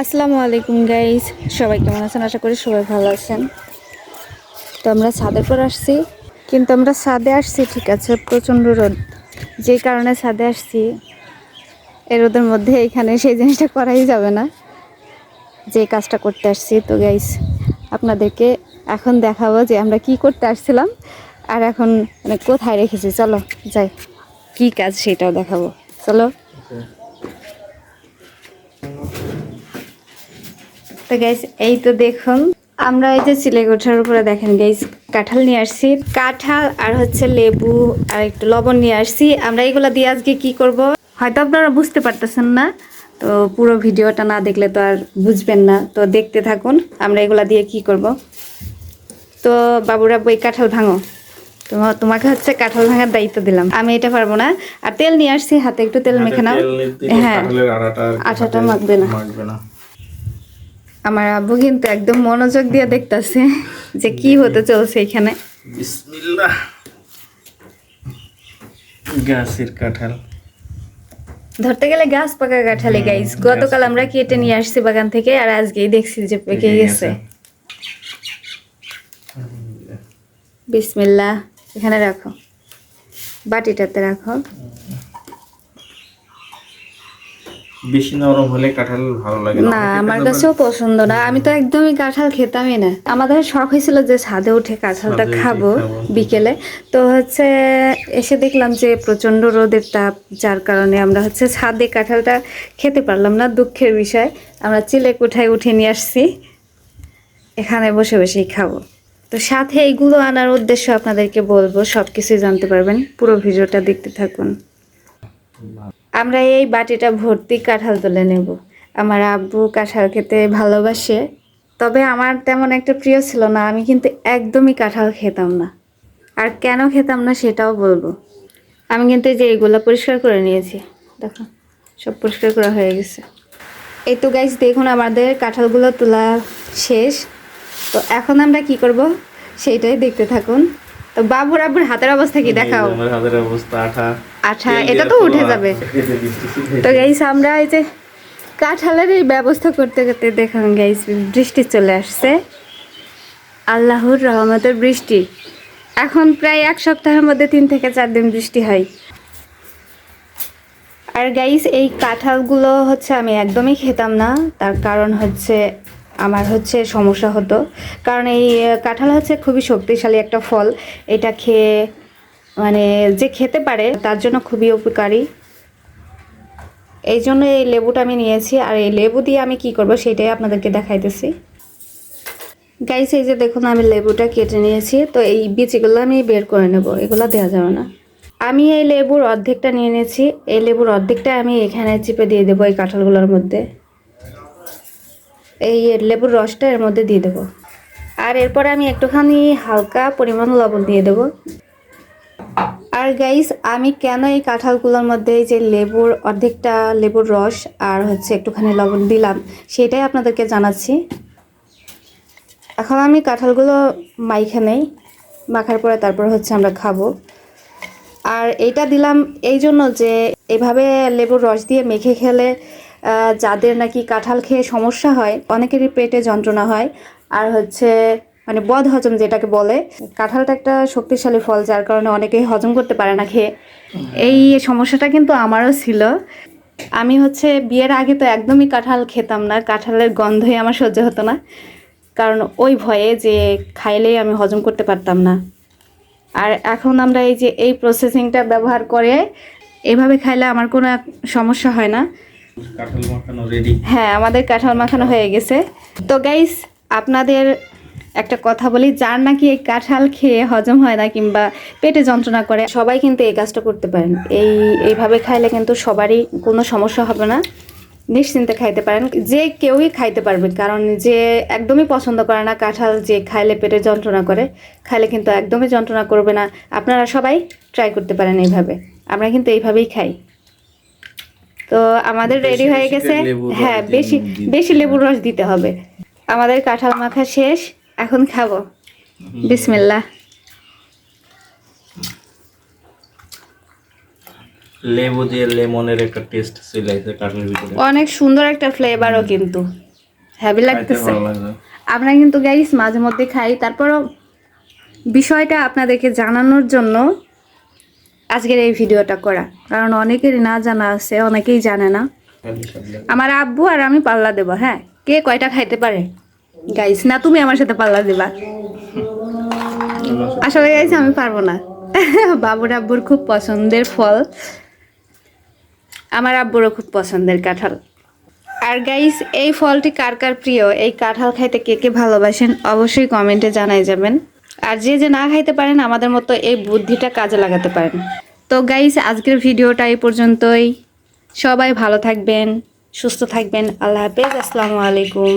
আসসালামু আলাইকুম গাইস সবাই কেমন আছেন? আশা করি সবাই ভালো আছেন। তো আমরা ছাদের পর আসছি। কিন্তু আমরা ছাদে আসছি, ঠিক আছে, প্রচণ্ড রোদ। যে কারণে ছাদে আসছি। এই রোদের মধ্যে এখানে সেই জিনিসটা করাই যাবে না। যে কাজটা করতে আসছি। তো গাইস আপনাদেরকে এখন দেখাবো যে আমরা কি করতে আসছিলাম। আর এখন মানে কোথায় রেখেছি। চলো, যাই। কি কাজ সেটাও দেখাবো। চলো। তো গাইস এই তো দেখুন। আমরা এই যে চিলেকোঠার উপরে দেখেন গাইস কাঁঠাল নিয়ে আসছি। কাঁঠাল আর হচ্ছে লেবু আর একটু লবণ নিয়ে আসছি। আমরা এগুলা দিয়ে আজকে কি করব? হয়তো আপনারা বুঝতে পারতেছেন না তো পুরো ভিডিওটা না দেখলে তো আর বুঝবেন না। তো দেখতে থাকুন আমরা এগুলা দিয়ে কি করব? তো বাবুরা বই কাঁঠাল ভাঙো। তোমা তোমাকে হচ্ছে কাঁঠাল ভাঙার দায়িত্ব দিলাম। আমি এটা পারব না। আর তেল নিয়ে আসছি হাতে একটু তেল মেখে নাও। হ্যাঁ। আঠাটা মাখবে না। আমার আব্বু কিন্তু একদম মনোযোগ দিয়ে দেখতাছে যে কি হতে চলছে এখানে। গাছের কাঁঠাল। ধরতে গেলে গাছ পাকা কাঁঠালি গাইস গতকাল আমরা কেটে নিয়ে আসছি বাগান থেকে আর আজকেই দেখছি যে পেকে পেকে গেছে। বিসমিল্লা এখানে রাখো। বাটিটাতে রাখো। বেশি নরম হলে কাঁঠাল ভালো লাগে না। আমার কাছেও পছন্দ না। আমি তো একদমই কাঁঠাল খেতামই না। আমাদের শখ হয়েছিল যে ছাদে উঠে কাঁঠালটা খাব। বিকেলে। তো হচ্ছে এসে দেখলাম যে প্রচণ্ড রোদের তাপ যার কারণে আমরা হচ্ছে ছাদে কাঁঠালটা খেতে পারলাম না দুঃখের বিষয়। আমরা চিলে কোঠায় উঠে নিয়ে আসছি। এখানে বসে বসেই খাব। তো সাথে এইগুলো আনার উদ্দেশ্য আপনাদেরকে বলব সব কিছুই জানতে পারবেন। পুরো ভিডিওটা দেখতে থাকুন। আমরা এই বাটিটা ভর্তি কাঁঠাল তুলে নেব। আমার আব্বু কাঁঠাল খেতে ভালোবাসে, তবে আমার তেমন একটা প্রিয় ছিল না, আমি কিন্তু একদমই কাঁঠাল খেতাম না। আর কেন খেতাম না সেটাও বলব। আমি কিন্তু এই যে এইগুলো পরিষ্কার করে নিয়েছি, দেখো, সব পরিষ্কার করা হয়ে গেছে। এই তো গাইস দেখুন আমাদের কাঁঠালগুলো তোলা শেষ। তো এখন আমরা কি করব, সেইটাই দেখতে থাকুন। তো বাবুর আব্বুর হাতের অবস্থা কি দেখাও? আমার হাতের অবস্থা আঠা। আচ্ছা এটা তো উঠে যাবে। তো। গাইস আমরা এই যে কাঁঠালের এই ব্যবস্থা করতে করতে দেখুন গাইস বৃষ্টি চলে আসছে। আল্লাহর রহমতের বৃষ্টি। এখন প্রায় এক সপ্তাহের মধ্যে তিন থেকে চার দিন বৃষ্টি হয়। আর গাইস এই কাঁঠালগুলো হচ্ছে আমি একদমই খেতাম না। তার কারণ হচ্ছে আমার হচ্ছে সমস্যা হতো। কারণ এই কাঁঠাল হচ্ছে খুবই শক্তিশালী একটা ফল। এটা খেয়ে মানে যে খেতে পারে তার জন্য খুবই উপকারী। এই জন্য এই লেবুটা আমি নিয়েছি আর এই লেবু দিয়ে আমি কি করব সেটাই আপনাদেরকে দেখাইতেছি। গাইস এই যে দেখুন আমি লেবুটা কেটে নিয়েছি, তো এই বিচিগুলো আমি বের করে নেব, এগুলো দেওয়া যাবে না। আমি এই লেবুর অর্ধেকটা নিয়ে নিয়েছি, এই লেবুর অর্ধেকটা আমি এখানে চিপে দিয়ে দেবো এই কাঁঠালগুলোর মধ্যে। এই লেবুর রসটা এর মধ্যে দিয়ে দেবো। আর এরপরে আমি একটুখানি হালকা পরিমাণ লবণ দিয়ে দেবো। আর গাইস আমি কেন এই কাঁঠালগুলোর মধ্যে যে লেবুর অর্ধেকটা লেবুর রস আর হচ্ছে একটুখানি লবণ দিলাম, সেটাই আপনাদেরকে জানাচ্ছি। এখন আমি কাঁঠালগুলো মাইখে নেই, মাখার পরে তারপর হচ্ছে আমরা খাব। আর এইটা দিলাম এই জন্য যে এভাবে লেবুর রস দিয়ে মেখে খেলে যাদের নাকি কাঁঠাল খেয়ে সমস্যা হয়, অনেকেরই পেটে যন্ত্রণা হয়। আর হচ্ছে মানে বদ হজম যেটাকে বলে, কাঁঠালটা একটা শক্তিশালী ফল, যার কারণে অনেকেই হজম করতে পারে না খেয়ে। এই সমস্যাটা কিন্তু আমারও ছিল। আমি হচ্ছে, বিয়ের আগে তো একদমই কাঁঠাল খেতাম না, কাঁঠালের গন্ধই আমার সহ্য হতো না। কারণ ওই ভয়ে যে খাইলেই আমি হজম করতে পারতাম না। আর এখন আমরা এই যে, এই প্রসেসিংটা ব্যবহার করে, এভাবে খাইলে আমার কোনো সমস্যা হয় না। হ্যাঁ আমাদের কাঁঠাল মাখানো হয়ে গেছে। তো গাইস আপনাদের একটা কথা বলি, যার নাকি এই কাঁঠাল খেয়ে হজম হয় না কিংবা পেটে যন্ত্রণা করে, সবাই কিন্তু এই কাজটা করতে পারেন। এই, এইভাবে খাইলে কিন্তু সবারই কোনো সমস্যা হবে না। নিশ্চিন্তে খাইতে পারেন। যে কেউই খাইতে পারবে, কারণ যে একদমই পছন্দ করে না কাঁঠাল, যে খাইলে পেটে যন্ত্রণা করে, খাইলে কিন্তু একদমই যন্ত্রণা করবে না। আপনারা সবাই ট্রাই করতে পারেন এইভাবে। আমরা কিন্তু এইভাবেই খাই। তো আমাদের রেডি হয়ে গেছে। হ্যাঁ বেশি বেশি লেবুর রস দিতে হবে। আমাদের কাঁঠাল মাখা শেষ এখন খাব। বিসমিল্লাহ। লেবু দিয়ে লেমনের একটা টেস্ট আসে কাঁঠালের ভিতরে। অনেক সুন্দর একটা ফ্লেভারও কিন্তু। হ্যাভি লাগতেছে। আমরা কিন্তু গাইস মাঝে মধ্যে খাই তারপরও বিষয়টা আপনাদেরকে জানানোর জন্য আজকের এই ভিডিওটা করা। কারণ অনেকেরই না জানা আছে, অনেকেই জানে না। আমার আব্বু আর আমি পাল্লা দেবো হ্যাঁ? কে কয়টা খাইতে পারে? গাইস না, তুমি আমার সাথে পাল্লা দেবা। আসলে গাইস আমি পারব না। বাবুর আব্বুর খুব পছন্দের ফল। আমার আব্বুরও খুব পছন্দের কাঁঠাল। আর গাইস এই ফলটি কার কার প্রিয়? এই কাঁঠাল খাইতে কে কে ভালোবাসেন? অবশ্যই কমেন্টে জানাই যাবেন। আর যে যে না খাইতে পারেন, আমাদের মতো এই বুদ্ধিটা কাজে লাগাতে পারেন। তো গাইস আজকের ভিডিওটা এই পর্যন্তই। সবাই ভালো থাকবেন, সুস্থ থাকবেন। আল্লাহ হাফেজ, আসসালামু আলাইকুম।